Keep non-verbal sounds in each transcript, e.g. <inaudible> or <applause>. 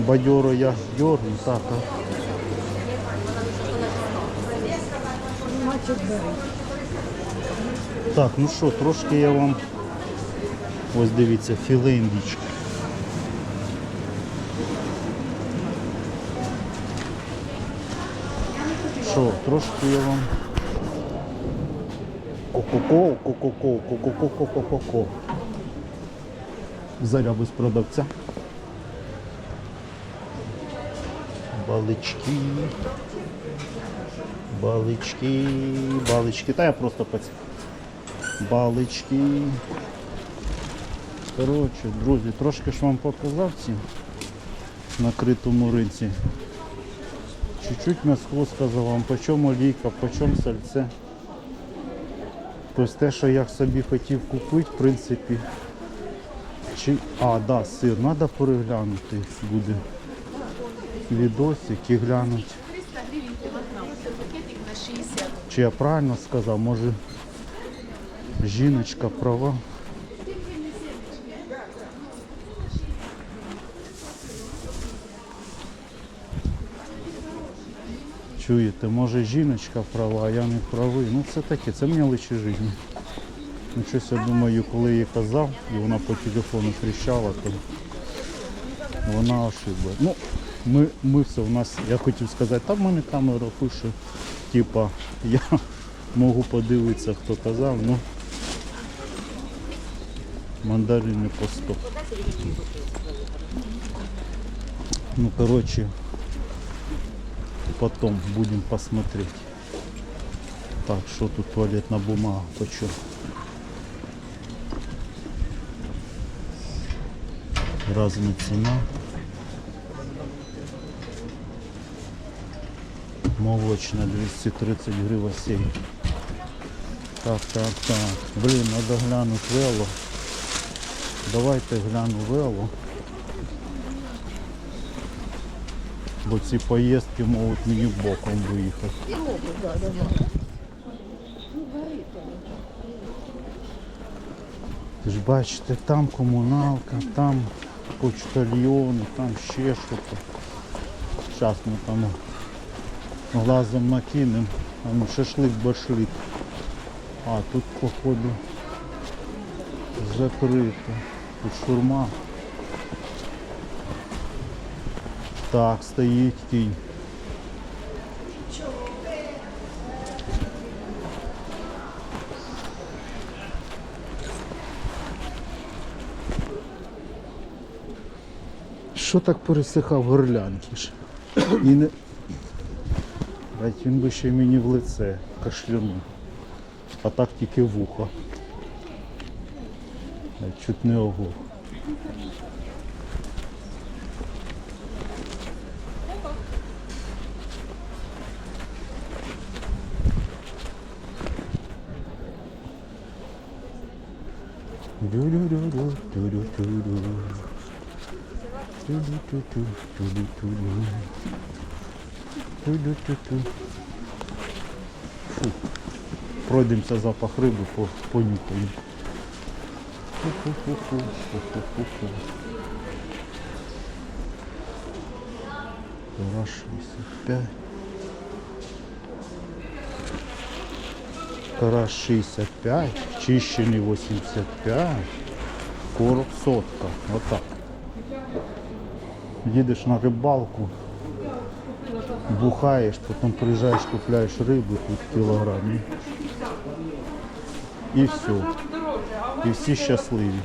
Бадьоро я дьорну, так. а. Так, ну що, трошки я вам. Ось дивіться, філе індички. Що, трошки я вам. Ко-ко-ко, ко-ко-ко, ко-ко-ко, ко-ко-ко. Заря без продавця. Балички. Балички, балички. Та я просто пац. Балички. Коротше, друзі, трошки ж вам показав ці на критому ринці. Чуть-чуть м'яско сказав вам, по чому олійка, по чому сальце. Тобто те, що я собі хотів купити, в принципі. Чи... А, да, сир, треба переглянути буде. На 60. Чи я правильно сказав, може жіночка права. Чуєте, може жіночка права, а я не правий. Ну це таке, це мелочі житті. Ну щось я думаю, коли я казав, і вона по телефону тріщала, то вона ошибла. Ну, ми, ми все, у нас, я хотів сказати, там в мене камера пише, типа, я <laughs> можу подивитися, хто казав, ну мандарини по 100. Ну, короче, потом будем посмотреть. Так, что тут туалетная бумага, почем? Разная цена. Молочная 230 гривен 7. Так, так, так. Блин, надо глянуть вело. Давайте гляну вело. Бо ці поїздки можуть мені боком виїхати. Ви ж бачите, там комуналка, там почтальйони, там ще щось. Зараз ми там глазом накинемо, а ну шашлик башлик. А тут походу закрито. Тут шурма. Так, стоїть кінь. Що так пересихав горлянки ж? І не... Блядь, він би ще мені в лице кашлянув. А так тільки вухо. Блядь, Чуть не оглух. Ту-ду-ту-ту. Пройдемося запах риби, по, понюхаємо. Два 65. Карась 65, чищений 85, короб сотка. Отак. Їдеш на рибалку, бухаєш, потім приїжджаєш, купляєш рибу тут кілограмі. І все. І всі щасливі.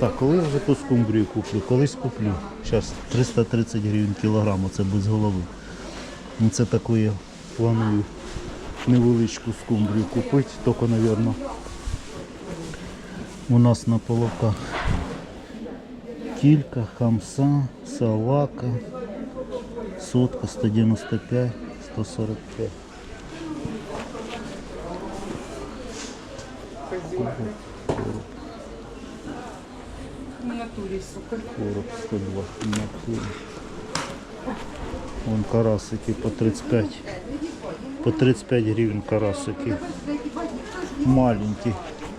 Так, коли я вже ту скумбрію куплю? Колись куплю. Зараз 330 гривень кілограм, це без голови. Ну це таку я планую невеличку скумбрію купити, тільки, мабуть, у нас на половках кілька, хамса, салака, сотка 195, 145. На натуре, сука. Короб 102 на курі. Вон карасики по 35. По 35 гривень карасики. Маленькі.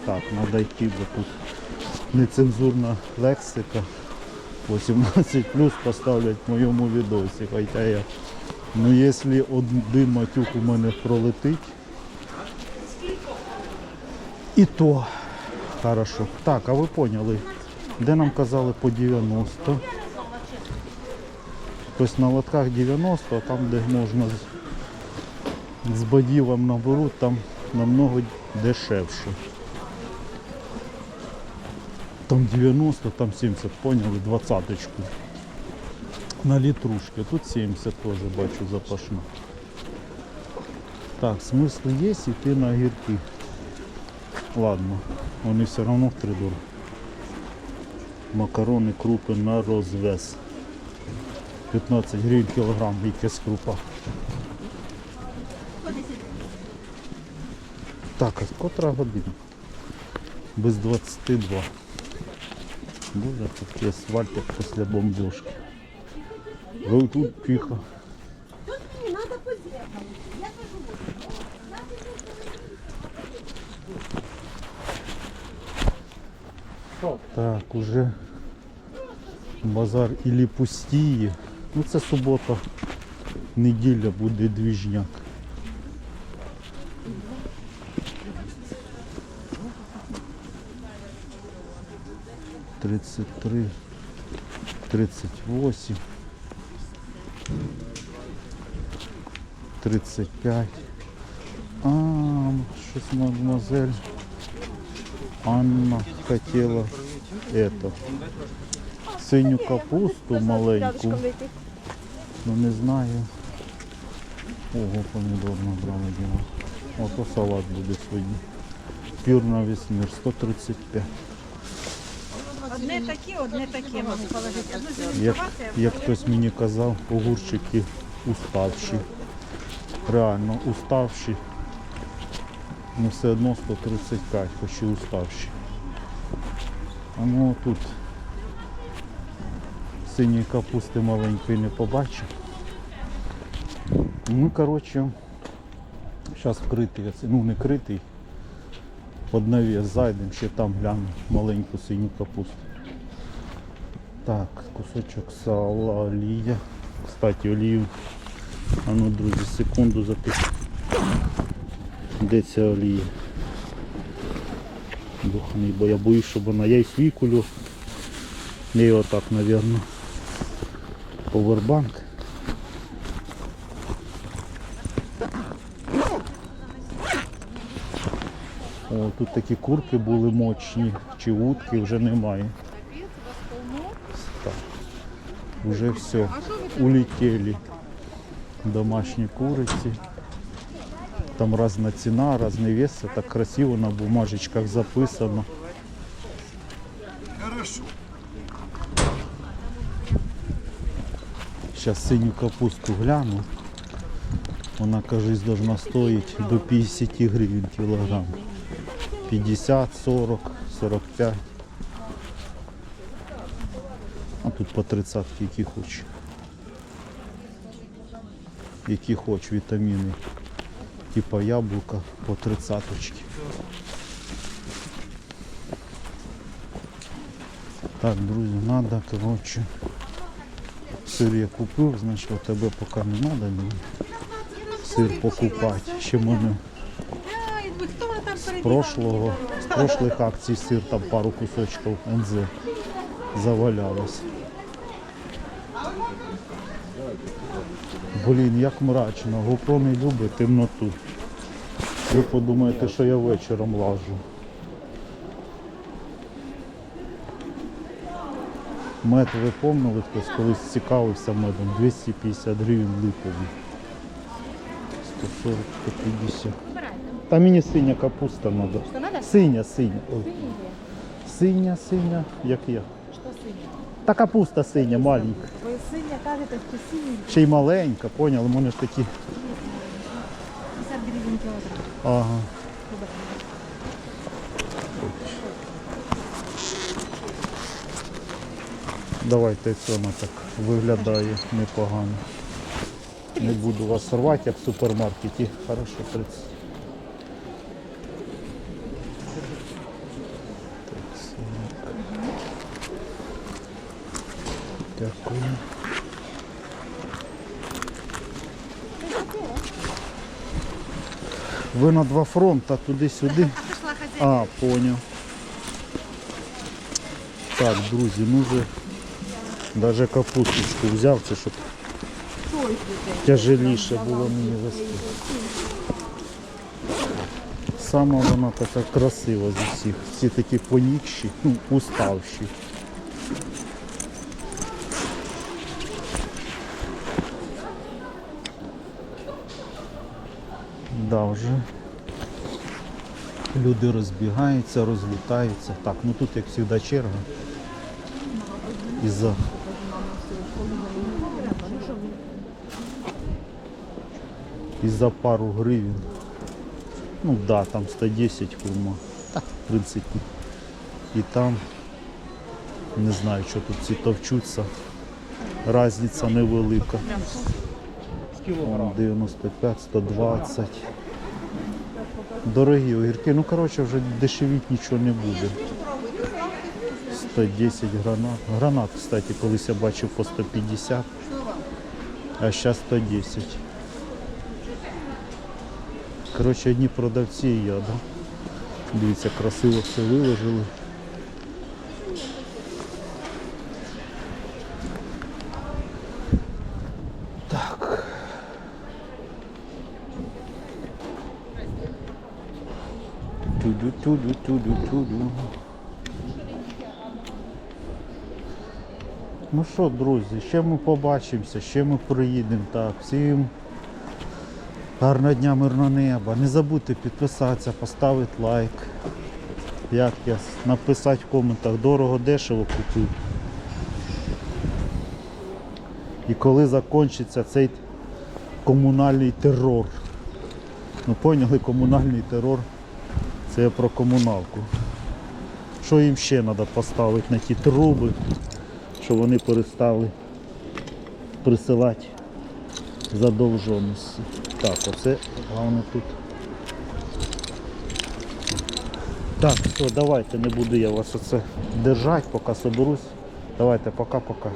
Так, треба йти, бо тут нецензурна лексика. 18 плюс поставлять в моєму відосі. Хоча я. Ну якщо один матюк у мене пролетить. І то хорошо. Так, а ви поняли, де нам казали по 90. Тобто на лотках 90, а там, де можна з, з бодівом наберуть, там намного дешевше. Там 90, там 70, поняли, двадцаточку. На літрушки. Тут 70 теж бачу запашно. Так, смисл є йти на огірки. Ладно, вони все одно в три дорого. Макарони, крупи на розвес. 15 гривень кілограм, якась крупа. Так, а котра година? Без 22. Боже, такий асфальтик після бомбежки. Ви тут тихо. Так, уже базар ілі пустіє. Ну це субота, неділя буде двіжняк. Тридцять три, тридцять восемь, тридцать пять. А, щось мадемуазель Анна хотела это синю капусту маленьку. Ну не знаю. Ого, помідор набрали діла. Ото салат буде сьогодні. Пюр на весь мір 135. Одне такі, одне такі можу положити. Одну Як, як хтось мені казав, огурчики уставші. Реально уставші. Ну все одно 135, хоч і уставші. А ну тут синьої капусти маленької не побачив. Ну, коротше, зараз вкритий, ну не критий. Під навіс зайдемо, ще там гляну маленьку синю капусту. Так, кусочок сала, олія. Кстати, олію. А ну, друзі, секунду запишу. Де ця олія? Духаний, бо я боюсь, щоб вона. Я й свій кулю. Не отак, мабуть. Повербанк. О, тут такі курки були мощні, чи утки вже немає. Уже все. Улетели домашні куриці. Там різна ціна, різний вес. Так красиво на бумажечках записано. Зараз синю капусту гляну. Вона, кажись, должна стоїть до 50 гривень кілограм. 50, 40, 45. А тут по 30 які хоч. Які хоч вітаміни. Типа яблука по 30. Так, друзі, надо, коротше. Сир я купив, значить у тебе поки не треба сир покупати. Ще мене з прошлого, з прошлих акцій сир там пару кусочків НЗ завалялось. Блін, як мрачно, GoPro не любить темноту. Ви подумаєте, що я вечором лажу. Мед ви помнили, хтось колись цікавився медом. 250 гривень липовий. 140, 150. Та мені синя капуста треба. Синя, синя. Ой. Синя, синя, як я. Что синий? Та капуста синя, маленька. Ви синя кажете, що синій Ще й маленька, поняли? У мене ж такі. 50 гривень кілограм. Ага. Давайте це вона так виглядає непогано. Не буду вас рвати, як в супермаркеті. Хорошо, 30. Так, Дякую. Ви на два фронта, туди-сюди. А, понял. Так, друзі, ну вже даже капусточку взяв, це щоб тяжеліше було мені вести. Сама вона така красива з усіх. Всі такі поїкші, ну, уставші. Да, вже люди розбігаються, розлітаються. Так, ну тут як завжди черга. Із-за із-за пару гривень. Ну да, там 110 курма. Так, в принципі. І там не знаю, що тут всі товчуться. Разниця невелика. Вон 95, 120. Дорогі огірки. Ну коротше вже дешевіть нічого не буде. 110 гранат. Гранат, кстати, колись я бачив по 150, а зараз 110. Коротше, одні продавці і я, да? Дивіться, красиво все виложили. Так. Ту-ду-ту-ду-ту-ду-ту-ду. Ну що, друзі, ще ми побачимося, ще ми приїдемо. Так, всім гарного дня, мирного неба. Не забудьте підписатися, поставити лайк. Як я написати в коментах, дорого, дешево купив. І коли закінчиться цей комунальний терор. Ну поняли, комунальний терор. Це про комуналку. Що їм ще треба поставити на ті труби, щоб вони перестали присилати задовженості. Так, оце головне тут. Так, все, давайте, не буду я вас оце держати, поки соберусь. Давайте, пока-пока.